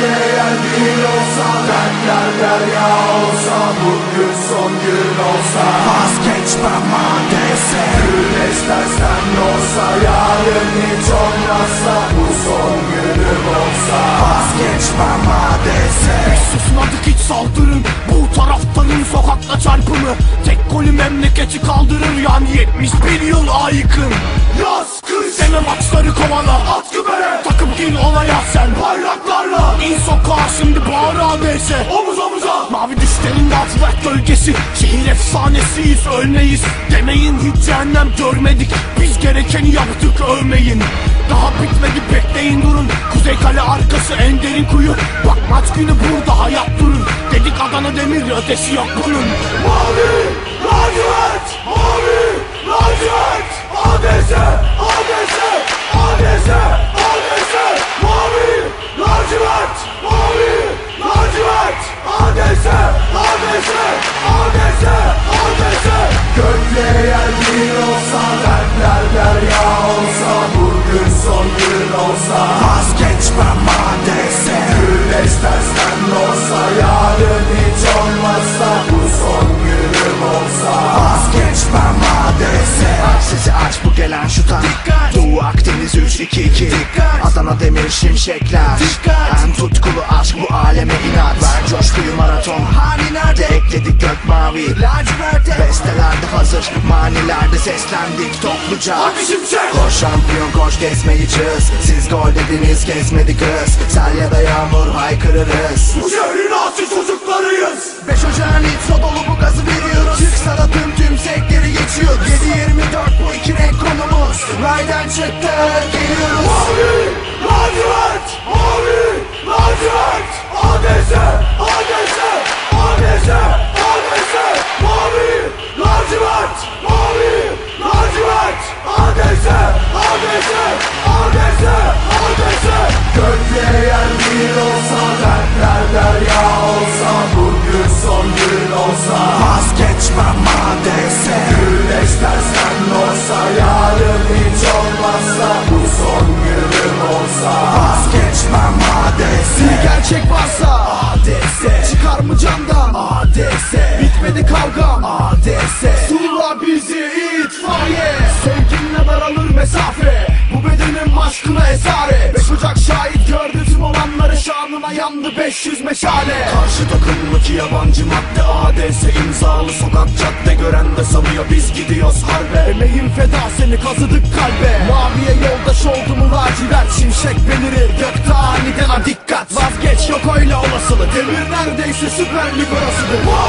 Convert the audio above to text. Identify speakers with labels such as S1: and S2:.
S1: Gökleyen bir olsa Dertler derya olsa Bugün son gün olsa.
S2: Vazgeçmem adese
S1: Güneş tersten olsa Yarın hiç olmazsa Bu son günüm olsa.
S2: Vazgeçmem adese
S3: Susmadık hiç saldırın. Bu taraftarın sokakta çarpımı. Tek golü memleketi kaldırır. Yani 71 yıl aykın
S1: Yaz kış.
S3: Deme maçları kovala
S1: At gübere
S3: Takım gir olaya sen.
S1: Bayraklarla
S3: ADS
S1: Omuz omuza.
S3: Mavi düşlerin lacivert gölgesi. Şehir efsanesiyiz ölmeyiz Demeyin hiç cehennem görmedik. Biz gerekeni yaptık övmeyin. Daha bitmedi bekleyin durun. Kuzey kale arkası en derin kuyu. Bak maç günü burada hayat durun. Dedik Adana Demir ötesi yok bunun.
S1: Mavi lacivert! Mavi lacivert! ADS ADS ADS olsa
S2: Vazgeçmem adese
S1: Güneş tersten olsa Yarın hiç olmazsa Bu son günüm olsa.
S2: Vazgeçmem adese Aç sesi aç bu gelen şutan Doğu Akdeniz 3-2-2 Adana Demir Şimşekler. En tutkulu aşk bu aleme inat. Ver coşkuyu maraton. Hani nerede? Ekledik gök mavi. Bestelerde hazır. Manilerde seslendik topluca. Koş şampiyon koş kesmeyi çöz. Siz gol dediniz kesmedi kız Sel ya da yağmur haykırırız.
S1: Bu şehrin asil çocuklarıyız.
S2: 5 Ocağın nitro dolu bu gazı veriyoruz. Çıksana tüm tüm sekleri geçiyoruz. 7-24 bu iki renk konumuz. Raydan çıktı geliyoruz.
S1: Mavi
S3: Gerçek varsa
S2: ADS
S3: Çıkar mı candan
S2: ADS
S3: Bitmedi kavgam?
S2: ADS
S3: Sulla bizi itfaiye. Sevginle daralır mesafe. Bu bedenin aşkına esare. Beş Ocak şahit gördü tüm olanları. Şanına yandı 500 meşale.
S2: Karşı takım mı ki yabancı madde ADS imzalı sokak cadde Gören de sanıyor biz gidiyoruz harbe.
S3: Emeğin feda seni kazıdık kalbe. Maviye yoldaş oldu mu lacivert Şimşek belirir Demir neredeyse süper lig
S1: Mavi